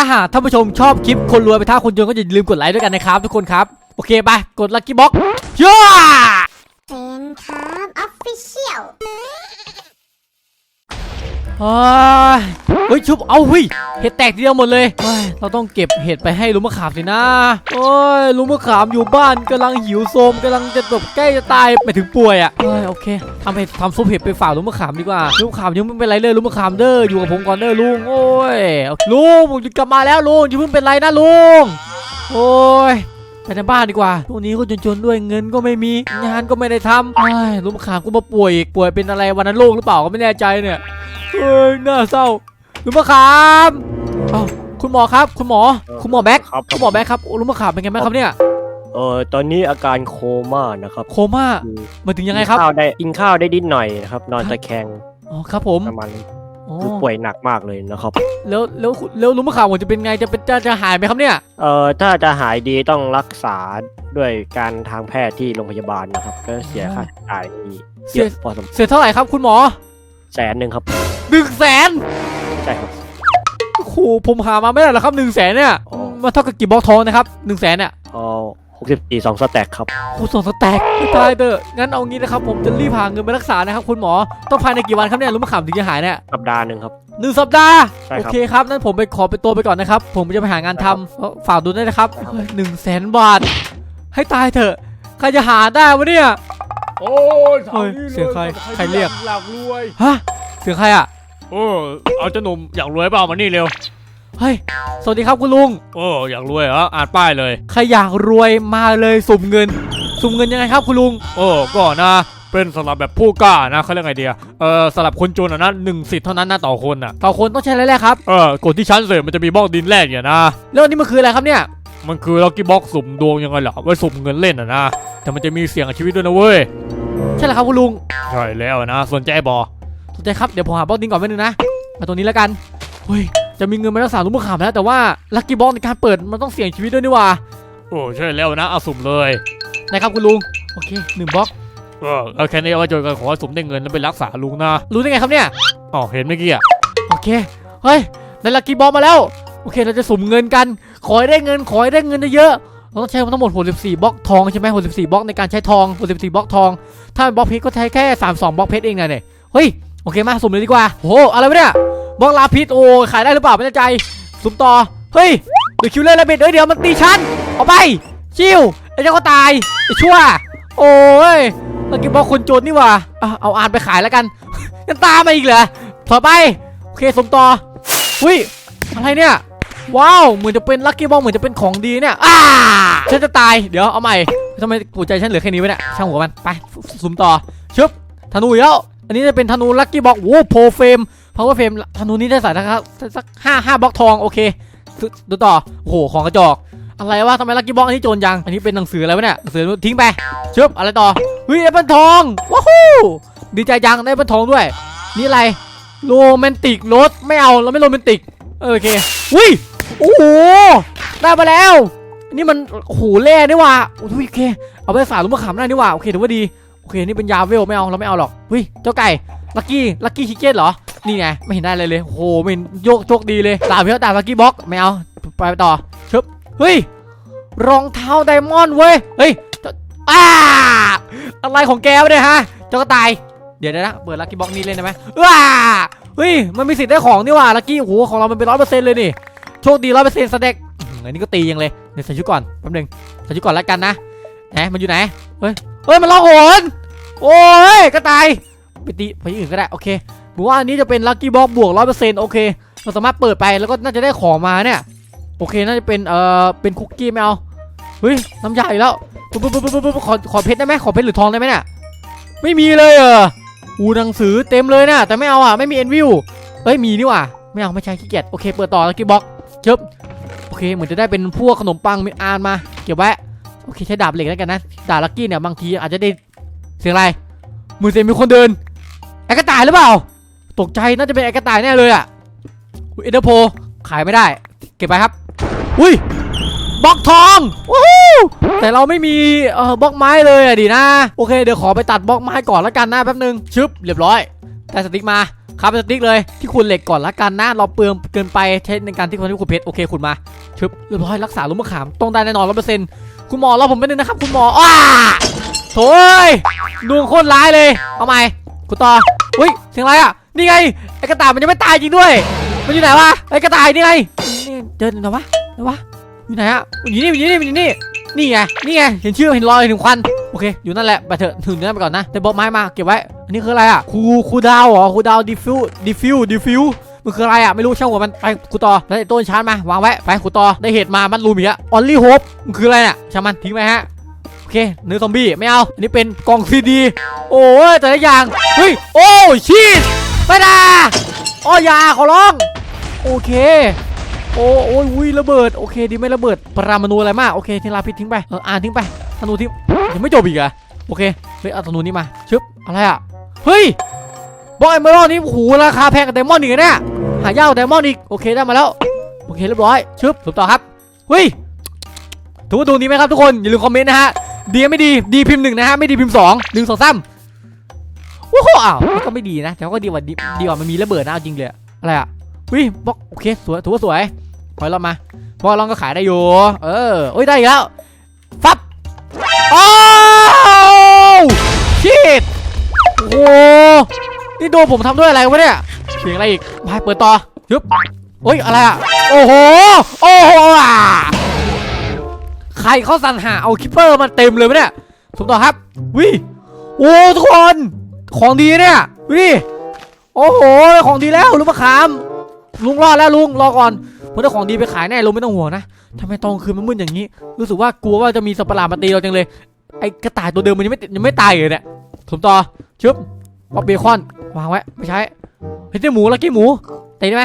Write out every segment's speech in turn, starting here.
ถ้าหากท่านผู้ชมชอบคลิปคนรวยไปท่าคนจนก็อย่าลืมกดไลค์ด้วยกันนะครับทุกคนครับ โอเคไปกดลัคกี้บ็อกย่าเซนครับออฟฟิเชียล เฮ้ยชุบเอาเฮ้ยเห็ดแตกทีเดียวหมดเลยเราต้องเก็บเห็ดไปให้ลุงมะขามสินะโอ้ยลุงมะขามอยู่บ้านกำลังหิวโซมกำลังจะแบบใกล้จะตายไปถึงป่วยอะเฮ้ยโอเคทำเห็ดทำซุปเห็ดไปฝากลุงมะขามดีกว่าลุงมะขามยังไม่เป็นไรเลยลุงมะขามเด้ออยู่กับผมก่อนเด้อลุงโอ้ยลุงผมกลับมาแล้วลุงอย่าเพิ่งเป็นไรนะลุงโอ้ย ไปในบ้านดีกว่าพวกนี้ก็จนๆด้วยเงินก็ไม่มี งานก็ไม่ได้ทำไอ้ยลุงมะขามก็มาป่วยอีกป่วยเป็นอะไรวันนั้นโรคหรือเปล่าก็ไม่แน่ใจเนี่ยเฮ้ยน่าเศร้าลุงมะขามเอ้าคุณหมอครับ คุณหมอ คุณหมอแบ็คครับ คุณหมอแบ็คครับโอ้ลุงมะขามเป็นไงบ้างครับเนี่ยเออตอนนี้อาการโคม่านะครับโคม่ามาถึงยังไงครับกินข้าวได้กินข้าวได้นิดหน่อยนะครับนอนตะแคงอ๋อครับผมประมาณนี้อ๋อ คือป่วยหนักมากเลยนะครับ แล้วแล้วแล้วลุงมะขามผมจะเป็นไงจะเป็นจะจะหายไหมครับเนี่ย เอ่อถ้าจะหายดีต้องรักษาด้วยการทางแพทย์ที่โรงพยาบาลนะครับ ก็เสียค่าใช้จ่ายนี่เสีเยยอะพอสมควรเสียเท่าไหร่ครับคุณหมอแสนหนึ่งครับหนึ่งแสนใช่ครับโอ้โหผมหามาไม่ได้หรอกครับหนึ่งแสนเนี่ยอ๋อมันเท่ากับกี่บล็อกทองนะครับหนึ่งแสนเนี่ยเอ๋อ หกสิบสี่สองสแต็กครับโอ้ส่งสแต็กไม่ตายเด้องั้นเอางี้นะครับผมจะรีบหาเงินไปรักษานะครับคุณหมอต้องภายในกี่วันครับเนี่ยลุงมะขามถึงจะหายเนี่ยสัปดาห์หนึ่งครับ หนึ่งสัปดาห์ใช่โอครับเคครับนั้นผมไปขอไปตัวไปก่อนนะครับ ผมจะไปหางานทำเอ่อฝากดูด้วยนะครับหนึ่งแสนบาท ให้ตายเถอะใครจะหาได้วะเนี่ย โอ้ยเฮ้ยเสียงใครใครเรียก อยากรวยฮะเสียงใครอะเออเอาเจ้าหนุ่มอยากรวยเปล่ามานี่เร็ว เฮ้ย สวัสดีครับคุณลุงเอออยากรวยเหรออ่านป้ายเลย ใครอยากรวยมาเลยสุ่มเงิน สุ่มเงินยังไงครับคุณลุงเออก็นะ เป็นสำหรับแบบผู้กล้านะเขาเรียกไงเดียเออสำหรับคนจนอะนะหนึ่งสิทธิ์เท่านั้นนะต่อคนอะต่อคนต้องใช้อะไรแรกครับ เออกดที่ชั้นเสร็จมันจะมีบล็อกดินแรกอย่างนะ แล้วอันนี้มันคืออะไรครับเนี่ย มันคือล็อกกี้บ็อกสุ่มดวงยังไงเหรอไว้สุ่มเงินเล่นอะนะ แต่มันจะมีเสี่ยงกับชีวิตด้วยนะเว้ย ใช่เหรอครับคุณลุง ใช่แล้วนะสนใจบอสนใจครับ เดี๋ยวผมหาบล็อกดินก่อนไว้นึงนะมาตรงนี้แล้วกันเฮ้ย จะมีเงินมารักษาลุงมะขามแล้วแต่ว่าลัคกี้บล็อกในการเปิดมันต้องเสี่ยงชีวิตด้วยนี่หว่า โอ้ใช่แล้วนะเอาสุ่มเลยนะครับคุณลุงโอเคหนึ่งบล็อกเออเอาแค่นี้เอาไว้เจอกันขอให้สุ่มได้เงินแล้วไปรักษาลุงนะรู้ได้ไงครับเนี่ยอ๋อเห็นเมื่อกี้อะโอเคเฮ้ยได้ลัคกี้บล็อกมาแล้วโอเคเราจะสุ่มเงินกัน ขอให้ได้เงินขอให้ได้เงินเยอะๆเราต้องใช้ทั้งหมด64บล็อกทองใช่ไหม64บล็อกในการใช้ทอง64บล็อกทอง ถ้าเป็นบล็อกเพชรก็ใช้แค่ 32บล็อกเพชรเองนะเนี่ยเฮ้ยโอเคมาสุ่มเลยดีกว่าโหอะไรวะเนี่ย บล็อกลาพิษโอ้ขายได้หรือเปล่าไม่แน่ใจสุ่มต่อเฮ้ยเดี๋ยวคิวเลอร์ระเบิดเอ้ยเดี๋ยวมันตีฉันออกไปชิวไอ้เจ้าก็ตายไอ้ชั่ว โอ้ยลัคกี้บล็อกคนจนนี่ว่าอะเอาอ่านไปขายแล้วกันยังตามมาอีกเหรอถอไปโอเคสุ่มต่อหุ้ยอะไรเนี่ยว้าวเหมือนจะเป็นลัคกี้บล็อกเหมือนจะเป็นของดีเนี่ยอ้าฉันจะตายเดี๋ยวเอาใหม่ทำไมหัวใจฉันเหลือแค่นี้วะเนี่ยช่างหัวมันไปสุ่มต่อชึบธนูแล้วอันนี้จะเป็นธนูลัคกี้บ็อกโว้โพเฟม พาวเวอร์เฟมธนูนี้ได้ใส่นะครับสักห้าห้าบล็อกทองโอเคดูต่อโอ้โหของกระจอก อะไรวะทำไมลัคกี้บล็อกอันนี้โจรยัง อันนี้เป็นหนังสืออะไรวะเนี่ยหนังสือทิ้งไปชึบอะไรต่อเฮ้ยแอปเปิลทองว้าวดีใจจังได้แอปเปิลทองด้วย นี่อะไรโรแมนติกรถไม่เอาเราไม่โรแมนติกโอเคอุ้ยโอ้โหได้มาแล้ว นี่มันโอ้โหแร่นี่ว่าโอ้ยโอเค เอาไปสาลุงมะขามได้นี่ว่าโอเคถือว่าดีโอเคนี่เป็นยาเวลไม่เอาเราไม่เอาหรอกเฮ้ยเจ้าไก่ ลักกี้ลักกี้ชิคเก้นเหรอ นี่ไง ไม่เห็นได้เลยเลยโอ้โหไม่เห็นโยกโชคดีเลยดาบเพียวดาบลักกี้บล็อกไม่เอาไปต่อชึบเฮ้ยรองเท้าไดมอนด์เว้ยเฮ้ยจะอ้าอะไรของแกวะเนี่ยฮะเจ้ากระต่ายเดี๋ยวนะเปิดลักกี้บล็อกนี้เล่นได้ไหมว้าเฮ้ยมันมีสิทธิ์ได้ของนี่หว่าลักกี้โอ้โหของเรามันเป็นร้อยเปอร์เซ็นต์เลยนี่โชคดีร้อยเปอร์เซ็นต์สเต็กอื้อหืออันนี้ก็ตียังเลยเดี๋ยวใส่ชุดก่อนแป๊บหนึงใส่ชุดก่อนแล้วกันนะไหนมันอยู่ไหนเฮ้ยเฮ้ยมันล่องหนโอ้ยกระต่าย ไปตีไปที่อื่นก็ได้โอเคผมว่าอันนี้จะเป็นลัคกี้บ็อกบวกร้อยเปอร์เซ็นต์โอเคเราสามารถเปิดไปแล้วก็น่าจะได้ของมาเนี่ยโอเคน่าจะเป็นเอ่อเป็นคุกกี้ไม่เอาเฮ้ยน้ำยาอีกแล้วปุ๊บปุ๊บปุ๊บปุ๊บขอขอเพชรได้ไหมขอเพชรหรือทองได้ไหมเนี่ยไม่มีเลยเอออูหนังสือเต็มเลยนะแต่ไม่เอาอะไม่มีเอ็นวิวเอ้ยมีนี่ว่าไม่เอาไม่ใช่ขี้เกียจโอเคเปิดต่อลัคกี้บ็อกเชิบโอเคเหมือนจะได้เป็นพวกขนมปังมีอานมาเก็บไว้โอเคใช้ดาบเหล็กแล้วกันนะดาบลัคกี้เนี่ยบางทีอาจจะได้เสียงอะไรมือเสียงมีคนเดิน ไอ้กระต่ายหรือเปล่า ตกใจน่าจะเป็นไอ้กระต่ายแน่เลยอะอุ๊ยเอ็นเดอร์โพขายไม่ได้ เก็บไปครับ อุ้ยบล็อกทองวู้แต่เราไม่มีเอ่อบล็อกไม้เลยอะดินะ โอเคเดี๋ยวขอไปตัดบล็อกไม้ก่อนแล้วกันนะแป๊บนึงชึบเรียบร้อยได้สติ๊กมาคาบสติ๊กเลยที่ขุดเหล็กก่อนละกันนะเราเปลืองเกินไปใช้ในการที่คนที่ขุดเพชรโอเคขุดมาชึบเรียบร้อยรักษาล้มมะขามต้องได้แน่นอนร้อยเปอร์เซ็นต์คุณหมอรอผมไปบนึงนะครับ คุณหมออ้าโถ่เอ้ยดวงโคตรร้ายเลยเอาใหม่ คุณต่ออุ้ยเสียงอะไรอะ นี่ไง ไอ้กระต่ายมันยังไม่ตายจริงด้วย มันอยู่ไหนวะ ไอ้กระต่ายนี่ไงนี่เดินหนวะหนวะ อยู่ไหนอะอยู่นี่อยู่นี่อยู่นี่ นี่ไง นี่ไง เห็นชื่อเห็นรอยเห็นควัน โอเค อยู่นั่นแหละ ไปเถอะ ถึงนั่นไปก่อนนะ แต่บอกไม้มา เก็บไว้ อันนี้คืออะไรอะครู ครูดาวเหรอ ครูดาวดิฟิวดิฟิวดิฟิวมันคืออะไรอะไม่รู้ช่างหัวมัน ไปครูต่อแล้วไอ้ต้นชานมาวางไว้ ไปครูต่อได้เหตุมามันรูมอีกแล้วออลลี่โฮปมันคืออะไรเนี่ยช่างมันทิ้งไปฮะ อเคเนื้อซอมบี้ไม่เอาอันนี้เป็นกล่องซีดีโอ้ยแต่ละอย่างเฮ้ยโอ้ชีสไปนะอ้อยาขอร้องโอเคโอ้โอ้ยอุ้ยระเบิดโอเคดีไม่ระเบิดปรามาณูอะไรมากโอเคทิ้งลาพิษทิ้งไปเอออ่านทิ้งไปธนูทิ้งยังไม่จบอีกอะโอเคเฮ้ยเอาธนูนี้มาชึบอะไรอะเฮ้ยบอยเอเมอรัลนี่โอ้โหราคาแพงกับไดมอนด์อีกนะเนี่ยหายากกว่าไดมอนด์อีกโอเคได้มาแล้วโอเคเรียบร้อยชึบถูกต่อครับเฮ้ยถูกตัวนี้ไหมครับทุกคนอย่าลืมคอมเมนต์นะฮะ ดีไม่ดีดีพิมพ์หนึ่งนะฮะไม่ดีพิมพ์สองหนึ่งสองสามโอ้โหอ้าวก็ไม่ดีนะแต่ก็ดีกว่าดีดีกว่ามันมีระเบิดนะเอาจริงเลยอะไรอะวิบล็อกโอเคสวยถือว่าสวยปล่อยเรามาบอลลองก็ขายได้อยู่เออโอ้ยได้อีกแล้วฟับโอ้ชิดโอ้นี่โดนผมทำด้วยอะไรวะเนี่ยเสียงอะไรอีกไปเปิดต่อยึบโอ้ยอะไรอะโอ้โหโอ้โหอะ ใครเขาสั่นหาเอาคิปเปอร์มาเต็มเลยวะเนี่ยถูกต่อครับวิโอ้ทุกคนของดีเนี่ยวิโอ้โหของดีแล้วลูกมะขามลุงรอดแล้วลุงรอก่อนผมได้ของดีไปขายแน่ลุงไม่ต้องห่วงนะทำไมตอนกลางคืนมันมืดอย่างนี้ รู้สึกว่ากลัวว่าจะมีสัตว์ประหลาดมาตีเราจังเลย ไอ้กระต่ายตัวเดิมมันยังไม่ยังไม่ตายเลยเนี่ยถมต่อชึบป๊อปเบคอนวางไว้ไม่ใช้เฮ้ยเจ้หมูลักกี้หมู ตีได้ไหม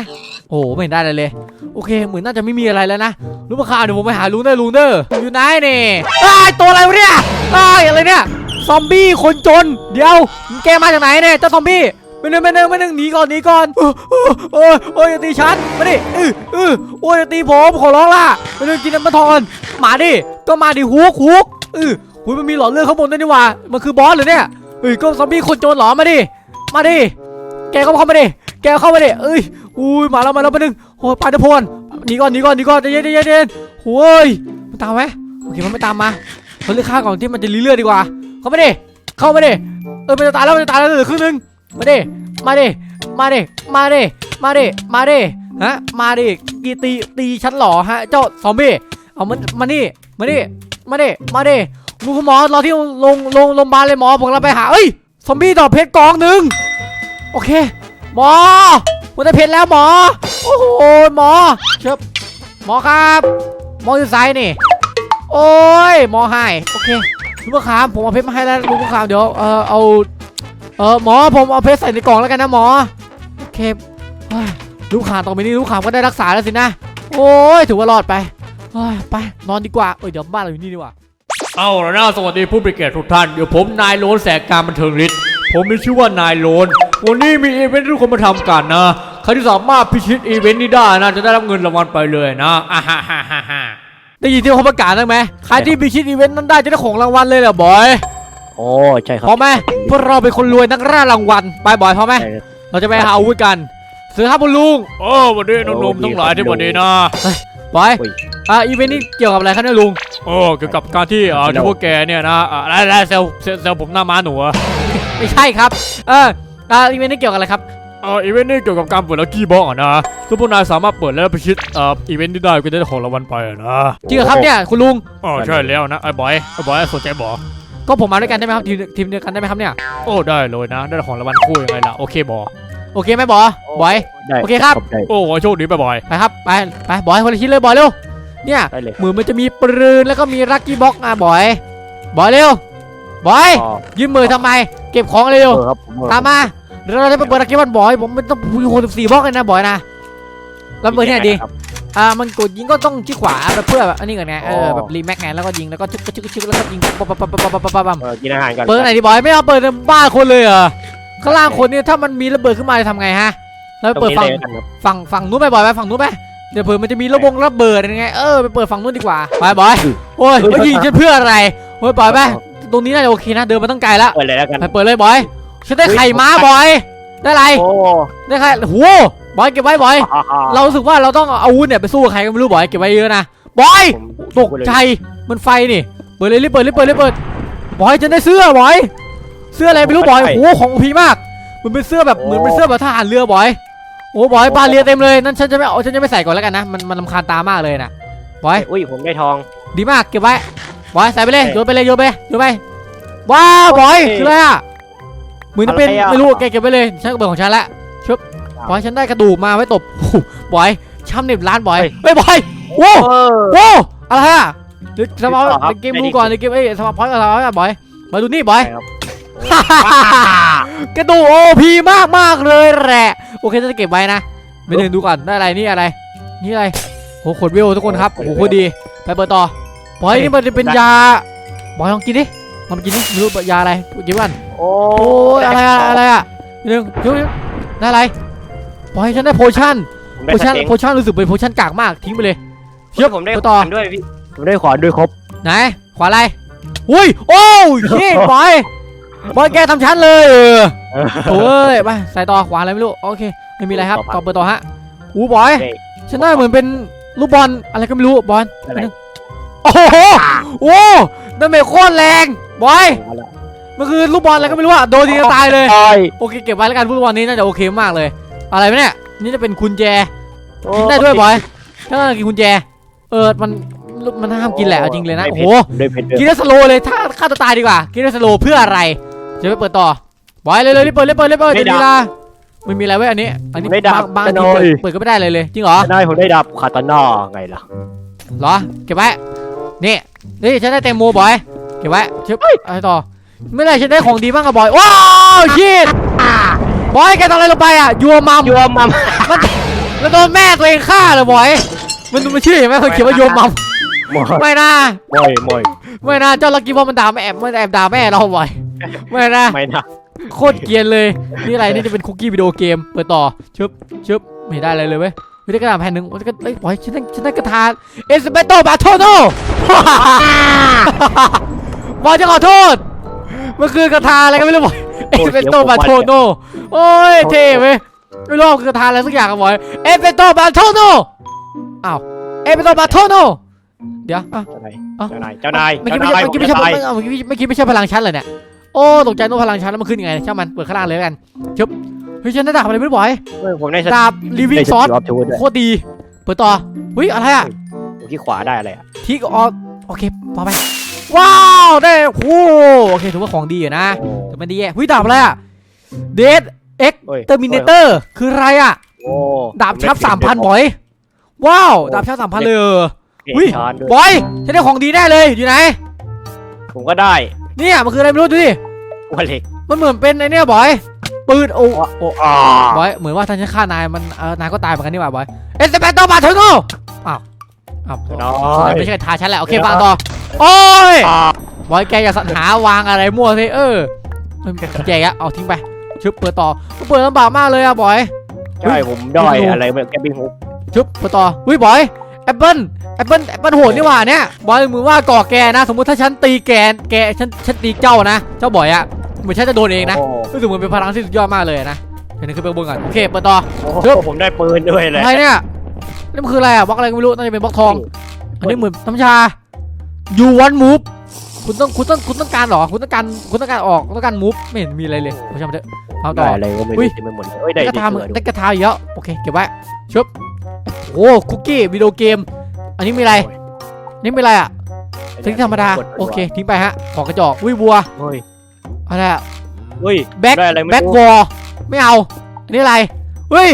โอ้ไม่เห็นได้เลยเลย โอเค เหมือนน่าจะไม่มีอะไรแล้วนะลุงมาคาเดี๋ยวผมไปหาลุงเด้อลุงเด้ออยู่ไหนนี่ไอ้ายตัวอะไรวะเนี่ยไอ้ายอะไรเนี่ยซอมบี้คนจน เดี๋ยวแกมาจากไหนเนี่ยเจ้าซอมบี้ไม่นึงไม่นึงไม่นึงหนีก่อนหนีก่อนโอ้โอ้ยโอ้ยอย่าตีฉันมาดิเออเออโอ้ยอย่าตีผมขอร้องล่ะไม่นึงกินน้ำมันทอนมาดิก็มาดิฮุกฮุกเออหุยมันมีหลอดเลือดข้างบนด้วยนี่หว่ามันคือบอสเหรอเนี่ยเอ้ยก็ซอมบี้คนโจรหรอมาดิมาดิแกก็เข้ามาดิ แกเข้ามาเดิเอ้ยอุ้ยมาแล้วมาแล้วมานึงโอ้ยปาเดพลหนีก่อนหนีก่อนหนีก่อนใจเย็นใจเย็นใจเย็นโอ้ยมันตามไหมโอเคมันไม่ตามมาเราเลือกฆ่าก่อนที่มันจะรีเลือดดีกว่า เข้ามาดิเข้ามาดิเออมันจะตายแล้วมันจะตายแล้วเหลือครึ่งนึงมาดิมาดิมาดิมาดิมาดิมาดิฮะมาดิกีตีตีฉันเหรอฮะเจ้าซอมบี้เอามันมานี่มาดิมาดิมาดิลุงคุณหมอรอที่โรงโรงโรงพยาบาลเลยหมอผมเราไปหาเอ้ยซอมบี้ดอกเพชรกองหนึ่งโอเค หมอผมได้เพชรแล้วหมอ โอ้โหหมอเชิบหมอครับหมออยู่ไซนี่ โอ้ยหมอให้โอเคลุงมะขามผมเอาเพชรมาให้แล้วลุงมะขามเดี๋ยวเออเอาเออหมอผมเอาเพชรใส่ในกล่องแล้วกันนะหมอโอเคลูกขามต่อไปนี้ลูกขามก็ได้รักษาแล้วสินะโอ้ยถือว่ารอดไปไปนอนดีกว่าเอ้ยเดี๋ยวบ้านเราอยู่นี่ดีกว่าเอาละนะสวัสดีผู้บริเกตทุกท่านเดี๋ยวผมนายโลนแสกการบันเทิงฤทธิ์ผมมีชื่อว่านายโลน วันนี้มีอีเวนต์ที่ทุกคนมาทำกันนะใครที่สามารถพิชิตอีเวนต์นี้ได้นะจะได้รับเงินรางวัลไปเลยนะอ่าฮ่าฮ่าฮ่าฮ่าได้ยินที่เขาประกาศได้ไหมใครที่พิชิตอีเวนต์นั้นได้จะได้ของรางวัลเลยเหรอบอยโอ้ใช่ครัพร้อมไหมพวกเราเป็นคนรวยนักล่ารางวัลไปบอยพร้อมไหมใช่ครับ เราจะไปหาอาวุธกันซื้อครับคุณลุงโอ้วันนี้หนุ่มๆทั้งหลายที่วันนี้นะบอยโอ้ย อ่าอีเวนต์นี้เกี่ยวกับอะไรครับเนี่ยลุงโอ้เกี่ยวกับการที่เอ่อที่พวกแกเนี่ยนะอ่าอะไรอะไรเซลเซลเซลผมหน้าม้าหนูอะไม่ใช่ครับเออ อ่าอีเวนต์นี้เกี่ยวกับอะไรครับเอ่ออีเวนต์นี้เกี่ยวกับการเปิดลัคกี้บ็อกอะนะซึ่งพวกนายสามารถเปิดแล้วพิชิตเอ่ออีเวนต์นี้ได้ก็จะได้ของรางวัลไปอะนะจริงเหรอครับเนี่ยคุณลุงอ๋อใช่แล้วนะไอ้บอยไอ้บอยสนใจบอก็ผมมาด้วยกันได้ไหมครับทีมทีมเดียวกันได้ไหมครับเนี่ยโอ้ได้เลยนะ ได้ของรางวัลคู่ยังไงล่ะโอเคบอโอเคไหมบอยบอยได้โอเคครับได้โอ้ขอโชคดีไปบอยไปครับไปไปบอยคนละชิ้นเลยบอยเร็วเนี่ยได้เลยเหมือนมันจะมีปืนแล้วก็มีลักกี้บ็อกอะบอยบอยเร็วบอยอ๋อยืมมือทำไม เก็บของเร็วเออครับผมตามมาเดี๋ยวเราจะไปเปิดลักกี้บ็อกบอยผมมันต้องมีคนสี่บล็อกเลยนะบอยนะแล้วเปิดที่ไหนดี ครับ อ่ามันกดยิงก็ต้องที่ขวาเพื่อแบบอันนี้ก่อนไงเออแบบรีแม็กไงแล้วก็ยิงแล้วก็ชึกชึกชึกแล้วก็ยิงปั๊บปั๊บปั๊บปั๊บปั๊บปั๊บปั๊บเออกินอาหารก่อนเปิดไหนดีบอยไม่เอาเปิดในบ้านคนเลยเหรอข้างล่างคนเนี่ยถ้ามันมีระเบิดขึ้นมาจะทำไงฮะแล้วตรงเปิดนี้ฝั่งเลยกันครับฝั่งฝั่งนู้นไปบอยไปฝั่งนู้นไปเดี๋ยวเผื่อมันจะมีระบงระเบิดยังไงเออไปเปิดฝั่งนู้นดีกว่าไปบอยโอ้ยไปยิงฉันเพื่ออะไรโอ้ยบอยไป ตรงนี้น่าจะโอเคนะเดินมาตั้งไกลแล้วเปิดเลยแล้วกัน ไปเปิดเลยบอยฉันได้ไข่ม้าบอยได้อะไรโอ้ได้ใครโหบอยเก็บไว้บอยฮ่าฮ่าเรารู้สึกว่าเราต้องเอาอาวุธเนี่ยไปสู้กับใครก็ไม่รู้บอยเก็บไว้เยอะนะบอยผมตกใจมันไฟนี่เปิดเลยรีบเปิดรีบเปิดรีบเปิดบอยฉันได้เสื้อบอย เสื้ออะไรไม่รู้บอยโอ้โหของพีมากมันเป็นเสื้อแบบเหมือนเป็นเสื้อแบบทหารเรือบอยโอ้บอยบาเรียเต็มเลยนั่นฉันจะไม่เอาฉันจะไม่ใส่ก่อนแล้วกันนะมันมันลำคาญตามากเลยนะบอยอุ้ยผมได้ทอง ดีมากเก็บไว้ บอยใส่ไปเลยโอเคโยนไปเลยโยนไปโยนไปว้าวบอยโอเคคืออะไรอะเหมือนจะเป็นอะไรอะไม่รู้แกเก็บไปเลยฉันก็เบิกของฉันละชึบบอยฉันได้กระดูกมาไว้ตบโอ้โหบอยช้ำเน็บล้านบอยเฮ้ยบอยโว้เออโว้อะไรอะเดี๋ยวสมาร์ทติดต่อครับในเกมไม่ดูได้ก่อนในเกมเอ้ยสมาร์ทพอยต์อะไรอะบอยมาดูนี่บอยใช่ครับกระดูกโอพีมากมากๆเลยแหละโอเคจะเก็บไว้นะไปเดินดูก่อนได้อะไรนี่อะไร นี่อะไรโหขวดวิวทุกคนครับโอ้โหโคตรดีไปเปิดต่อ บอยนี่มันจะเป็นยาบอยลองกินดิลองกินดิไม่รู้ยาอะไรกินกันโอ้โอ้ยอะไรอะอะไรอะหนึ่งเดี๋ยวๆได้อะไรบอยฉันได้โพชั่นผมโพได้สชั่นเต็งโพชั่นรู้สึกเป็นโพชั่นกากมากทิ้งไปเลยเชื่อผมได้ไปต่อขวานด้วยพี่ผมได้ขวานด้วยครบไหนขวาอะไรอุ้ยโอ้ยเฮ้ยบอยบอยแกทำฉันเลยเออโอ้ยไปใส่ต่อขวาอะไรไม่รู้โอเคไม่มีอะไรครับต่อเปิดต่อฮะอู้บอยโอเคฉันได้เหมือนเป็นลูกบอลอะไรก็ไม่รู้บอลอะไร โอ้โหโอ้ดาเมจโคตรแรงบอยเอาละมันคือลูกบอลอะไรก็ไม่รู้อะโดนทีก็ตายเลย ตายโอเคเก็บไว้แล้วกันลูกบอลนี้น่าจะโอเคมากเลย อะไรวะเนี่ยนี่จะเป็นกุญแจโอ้กินได้ด้วยบอยถ้ากินกุญแจ เออมันมันห้ามกินแหละเอาจริงเลยนะได้โอ้เพโหชรได้เพชรด้วยกินได้สโลว์เลยถ้าฆ่าตัวตายดีกว่า กินได้สโลว์เพื่ออะไรจะไปเปิดต่อบอยเลยเลยรีบเปิดรีบเปิดรีบเปิดไม่เดี๋ยวดัเวบลาไม่มีอะไรเว้ยอันนี้ อันนี้ไม่ดับบางบางไม่ทีน้อยเปิดเปิดก็ไม่ได้เลยเลยจริงเหรอได้ผมได้ดับคาตาน่าไงล่ะเหรอเก็บไว้ นี่นี่ฉันได้แตงโมบอยเก็บไว้ชึบอะไรต่อไม่ได้ฉันได้ของดีมากกับบอยว้าวชิดบอยแกทำอะไรลงไปอะยัวมัมยัวมัมแล้วโดนแม่ตัวเองฆ่าเลยบอย มันมันชื่อเห็นไหมเขาเขียนว่าโยมมัมมอยไม่นะมอยมอยไม่นะเจ้าลักกี้บอลมันด่าแม่แอบมันแอบด่าแม่เราบ่อยไม่นะไม่นะโคตรเกรียนเลยนี่อะไรนี่จะเป็นคุกกี้วิดีโอเกมเปิดต่อชึบชึบไม่ได้อะไรเลยเว้ยไม่ได้กระดาษแผ่นหนึ่งมันก็เอ้ยบอยฉันได้ฉันได้กระทาเอสเปโตบาโทโนบอยจะขอโทษ มันคือกระทาอะไรก็ไม่รู้บอยเอสเปโตบาโทโนโอ้ยเท่เว้ยไม่รู้ว่าคือกระทาอะไรสักอย่างอะบอยเอสเปโตบาโทโนอ้าวเอสเปโตบาโทโนเดี๋ยวอะเจ้านายเอ้าเจ้านาย เจ้านายเมื่อเจ้ากี้ไม่ใช่นายเมื่อกี้ไม่ใช่ผมจะตายเมื่อกี้ไม่คิดไม่ใช่พลังชั้นเลยเนี่ย โอ้ ตกใจนึกว่าพลังชั้นแล้วมันขึ้นยังไง ช่างมัน เปิดข้างล่างเลยแล้วกันชึบ เฮ้ยฉันได้ดาบอะไรไม่รู้บอยเฮ้ยผมได้ดาบลิวิ่งซอสโคตรดี เปิดต่อเฮ้ยอะไรอะผมที่ขวาได้อะไรอะทิกออโอเคพอไป ว้าวได้โอ้โอเคถือว่าของดีอยู่นะโอ้แต่มันดีแย่เฮ้ยดาบอะไรอะเดดเอ็กเฮ้ยเตอร์มินเตอร์คืออะไรอะดาบชับสามพันบอย ว้าวดาบชับสามพันเลยเออเฮ้อุ้ยบอยฉันได้ของดีแน่เลยอยู่ไหน ผมก็ได้ เนี่ยมันคืออะไรไม่รู้ดูดิหัวเหล็กมันเหมือนเป็นไอเนี่ยบอย ปืนโอ้โอ้อ่าบอยเหมือนว่าท่านจะฆ่านายมันเออนายก็ตายเหมือนกันนี่หว่าบอยเอสเปโตบาเทโนอ้าวอ้าวน้อยไม่ใช่ทาฉันแหละโอเคฟังต่อโอ้ยอ่าบอยแกอย่าสรรหาวางอะไรมั่วสิเออเฮ้ยแกอะเอาทิ้งไปชึบเปิดต่อเปิดลำบากมากเลยอะบอยใช่ผมได้อะไรแบบแกบิงฮุกชึบเปิดต่ออุ้ยบอยแอปเปิลแอปเปิลแอปเปิลโหดนี่หว่าเนี่ยบอยมือว่าก่อแกนะ สมมติถ้าฉันตีแกแกฉันฉันตีเจ้านะ เจ้าบอยอะ เหมือนฉันจะโดนเองนะ โอ้ รู้สึกเหมือนเป็นพลังที่สุดยอดมากเลยนะเดี๋ยวนี้ขึ้นไปบนก่อนโอเคเปิดต่อ โอ้เดี๋ยวผมได้ปืนด้วยเลยอะไรเนี่ยนี่มันคืออะไรอะบล็อกอะไรก็ไม่รู้น่าจะเป็นบล็อกทอง อันนี้เหมือนน้ำชา you want move คุณต้องคุณต้องคุณต้องการเหรอ คุณต้องการคุณต้องการออกคุณต้องการ move ไม่เห็นมีอะไรเลยผมช่างมันเถอะเอาต่ได้ออะไรก็ไม่อุ้รู้ยเต็มไปหมดเลยเฮ้ยได้ได้กระทาดีเหมือนเสือได้กระทาอีกแล้วโอเคเก็บไว้ชึบโอ้คุกกี้วิดีโอเกม อันนี้มีอะไรอันนี่มีอะไรอะทิ้งธรรมดาโอเคทิ้งไปฮะของกระจอกอุ้ยวัว เฮ้ย อะไรอะเฮ้ยแบ็คได้อะไรไม่แบ็ครู้วอลไม่เอา อันนี้อะไร เฮ้ย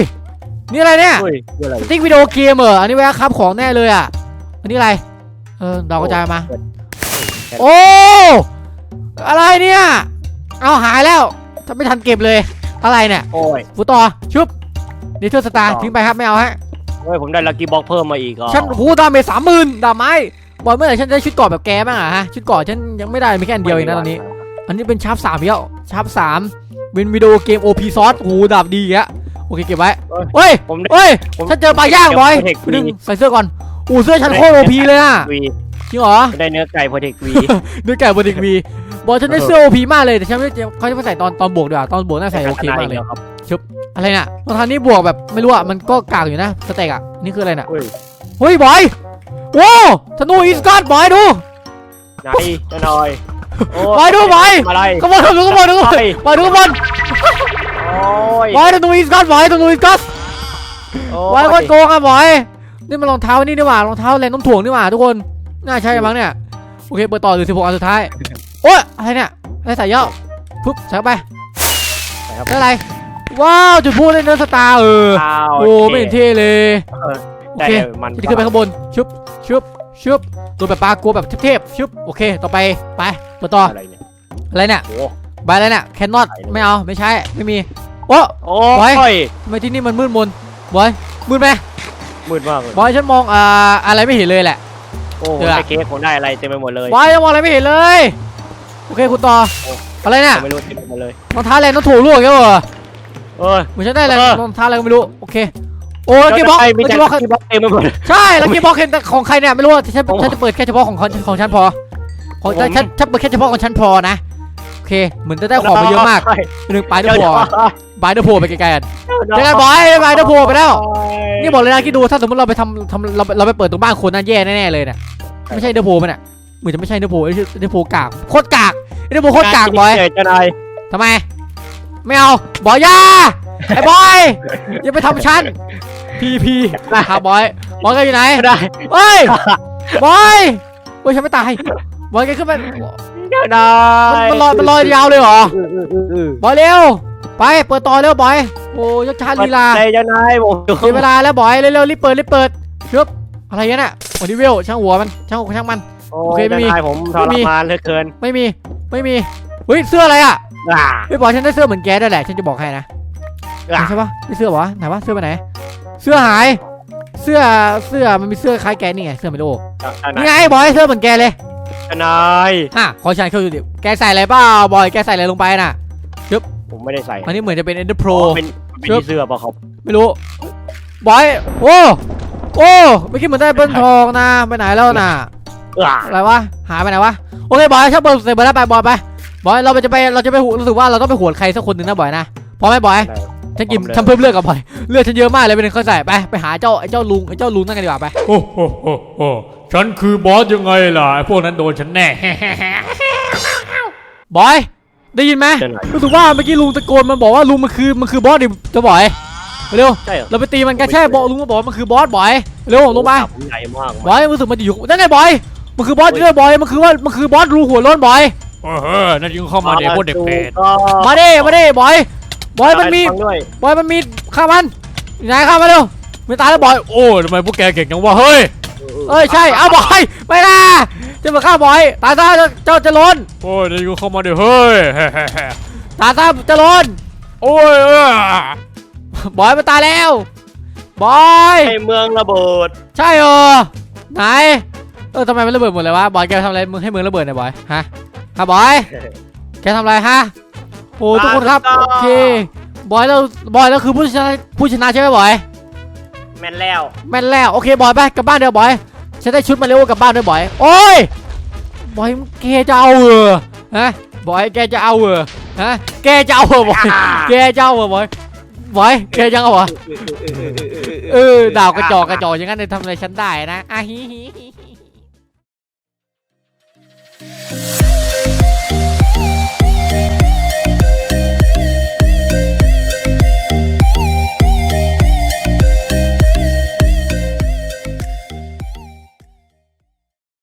นี่อะไรเนี่ย เฮ้ยคืออะไร สติ๊กวิดีโอเกมเหรออันนี้ไว้ครับของแน่เลยอะ อันนี้อะไร เออดาวกระจายมาโอ้ อะไรเนี่ย เอาหายแล้วถ้าไม่ทันเก็บเลย อะไรเนี่ยโอ้ย ฟูต่อชุบนิเทอร์สตาร์ต่อ ทิ้งไปครับไม่เอาฮะ เฮ้ยผมได้ลัคกี้บ็อกเพิ่มมาอีกอะฉันหูดาเมจสามหมื่นดาบไม้บอยเมื่อไหร่ฉันจะได้ชุดเกราะแบบแกบ้างอะฮะ ชุดเกราะฉันยังไม่ได้มีแค่อันเดียวเองนะตอนนี้ อันนี้เป็นชาร์ปสามเดียวชาร์ปสามเป็นวิดีโอเกม OP ซอสหูดาบดีอีกแล้วโอเคเก็บไว้เฮ้ยผมได้เฮ้ยผมฉันเจอปลาย่างบอยเทคนึวีงใส่เสื้อก่อนอู้เสื้อฉันโคตร OP เลยอะวีจริงเหรอได้เนื้อไก่โปรเทควีด้วยแก่บนอีกวีบอยฉันได้เสื้อโอพีมากเลยแต่ฉันไม่เขาจะมาใส่ตอนตอนบวกดีกว่าตอนบวกน่าใส่โอเคมากเลยครับอะไรน่ะรองเท้านี้บวกแบบไม่รู้อะมันก็กากอยู่นะสเต็กอะนี่คืออะไรน่ะเฮ้ยเฮ้ยบอยโว้ธนูอีสกอตบอยดูไหนเจ้าหน่อย โอ้บอยดูบอยอะไรขบวนขบวนขบวนขบวนไปบอยดูขบวนโอ้ยบอยธนูอีสกอตบอยธนูอีสกอตโอ้บอยโคตรโกงอะบอยนี่มันรองเท้านี่นี่หว่ารองเท้าแรงน้ำถ่วงนี่หว่าทุกคนน่าใช่มั้งเนี่ยโอเคเปิดต่อหรือสิบหกอันสุดท้ายโอ้ยอะไรเนี่ยอะไรใส่เยอะปุ๊บใส่เข้าไปครับได้อะไรว้าวจุดพูดเล่นเนื้อสตาร์เอออ้าวโอ้ไม่เห็นเท่เลยเออโอได้เคมันจะขึ้นไปข้างบนชุบชุบ ชุบตัวแบบปลากลัวแบบเทพๆชุบโอเค ต่อไปไปเปิดต่ออะไรเนี่ยอะไรเนี่ยโอ้ใบอะไรเนี่ยแคนนอตไหนเนี่ยไม่เอาไม่ใช่ไม่มีโอ้ โอ้ไว้ ยทำไมที่นี่มันมืดมนบอยมืดไหมมืดมากเลยบอยฉันมองอ่าอะไรไม่เห็นเลยแหละ โอ้เดี๋ยวอะได้เค้กผมได้อะไรเต็มไปหมดเลยบอยฉันมองอะไรไม่เห็นเลยโอเคคุณต่อโอ้อะไรเนี่ยผมไม่รู้เต็มไปหมดเลยรองเท้าแรงต้องถูกลวกแค่เหรอเออ เหมือนฉันได้อะไรเออ รองเท้าอะไรก็ไม่รู้โอเค โอ้ลักกี้บ็อกเจ้าลักจะกี้บ็อกไปมีแต่ Lucky Box เต็มไปหมดเลยใช่ลักกี้บ็อกเห็นแต่ของใครเนี่ยไม่รู้อะแต่ฉันโอ้ ฉันจะเปิดแค่เฉพาะของของของฉันพอของผมฉันฉันเปิดแค่เฉพาะของฉันพอนะโอเคเหมือนจะได้ของมาเยอะมากใช่หนึ่งปลายเดอเจ้าร์โพหน่อยปลายเดอร์โพไปไกลๆกันเจอกันบอยปลายเดอร์โพไปแล้ว นี่บอกเลยนะคิดดูถ้าสมมติเราไปทำทำเราเราไปเปิดตรงบ้านคนนั่นแย่แน่ๆเลยเนี่ยไม่ใช่เดอร์โพมันอะเหมือนจะไม่ใช่เดอร์โพไอ้เดอร์โพกากโคตรกากไอ้เดอร์โพโคตรกากบอย เจ้านายทำไม ไม่เอาบอยอยาไอ้บอย อย่าไปทำฉัน พีพีหาบอยบอยแกอยู่ไหนได้เฮ้ยบอยโอ้ยฉันไม่ตายบอยแกขึ้นมาเจ้านายมันมันลอยมันลอยยาวเลยเหรออืออืออืออือบอยเร็วไปเปิดต่อเร็วบอยโอ้ยกชาลีลาใจเจ้านายผมเสียเวลาแล้วบอยเร็วๆรีบเปิดรีบเปิดชึบอะไรเงี้ยน่ะโอ้ดิเวลช่างหัวมันช่างช่างมันโอ้โอเคไม่มีเจ้านายผมทไม่รมีมานเหลือเกิน ไม่มีไม่มีเฮ้ยเสื้ออะไรอะอ่าไม่บอกฉันได้เสื้อเหมือนแกได้แหละฉันจะบอกให้นะอะใช่ปะได้เสื้อวะไหนวะเสื้อไปไหน เสื้อหาย เสื้อเสื้อมันมีเสื้อคล้ายแกนี่ไงเสื้อไม่รู้เจ้านี่นายไงบอยเสื้อเหมือนแกเลยเจ้านายฮะขอฉันเข้าดูดิแกใส่อะไรเปล่าบอยแกใส่อะไรลงไปน่ะผมไม่ได้ใส่อันนี้เหมือนจะเป็น Ender โป Pro เป็นเป็นครับที่เสื้อเปล่ะครับไม่รู้บอยโอ้โอ้ไม่คิดเหมือนได้เบิ้ลทองนะไปไหนแล้วน่ะอ่าอะไรวะหายไปไหนวะโอเคบอยชอบเบอร์เสร็จไปแล้วไปบอยไปบอยเราจะไปเราจะไปหูรู้สึกว่าเราต้องไปหวดใครสักคนหนึ่งนะบอยนะพอไหมบอย ฉันกินฉันเพิ่มเลือดกับบอยเลือดฉันเยอะมากเลยไปหนึ่งเขาใส่ไปไปหาเจ้าไอ้เจ้าลุงไอ้เจ้าลุงนั่นกันดีกว่าไปโอ้โหโหโหฉันคือบอสยังไงล่ะไอ้พวกนั้นโดนฉันแน่ บอย ได้ยินไหมเจ้านายรู้สึกว่าเมื่อกี้ลุงตะโกนมันบอกว่าลุงมันคือมันคือบอสดิจะบอยเร็วใช่เหรอเราไปตีมันกันใช่บอกลุงมาบอกว่ามันคือบอสบอยเร็วลงมาผมใหญ่มากบอยรู้สึกมันจะอยู่นั่นไงบอยมันคือบอสด้วยบอยมันคือว่ามันคือบอสรูหัวโล้นบอย เออนั่นยิงเข้ามาเด็กพวกเด็กเป็ดมาดิมาดิบอย บอยมันมีฟังด้วยบอยมันมีฆ่ามันอยู่ไหนฆ่ามันเร็วไม่ตายแล้วบอยโอ้ทำไมพวกแกเก่งจังวะเฮ้ยเอ้ยใช่เอาบอยไม่นะจะมาฆ่าบอยตายซะเจ้าเจ้าจะล้นโอ้ยนั่นยิงเข้ามาเด็กเฮ้ยตายซะจะล้นโอ้ยเออบอยมันตายแล้วบอยให้เมืองระเบิดใช่เออไหนเออทำไมมันระเบิดหมดเลยวะบอยแกทำอะไรมึงให้มึงระเบิดเนี่ยบอยฮะฮะบอยแกทำอะไรฮะ โอ้ทุกคนครับโอเคบอยแล้วบอยแล้วคือผู้ชนะผู้ชนะใช่ไหมบอยแม่นแล้วแม่นแล้วโอเคบอยไปกลับบ้านเดี๋ยวบอยฉันได้ชุดมาเร็วกลับบ้านด้วยบอยโอ้ยบอยแกจะเอาเหรอฮะบอยแกจะเอาเหรอฮะแกจะเอาเหรอบอยแกจะเอาเหรอบอยบอยแกยังเอาเหรอเออดาวกระจอกกระจอกอย่างนั้นเลยทำอะไรฉันได้นะอะฮิฮิ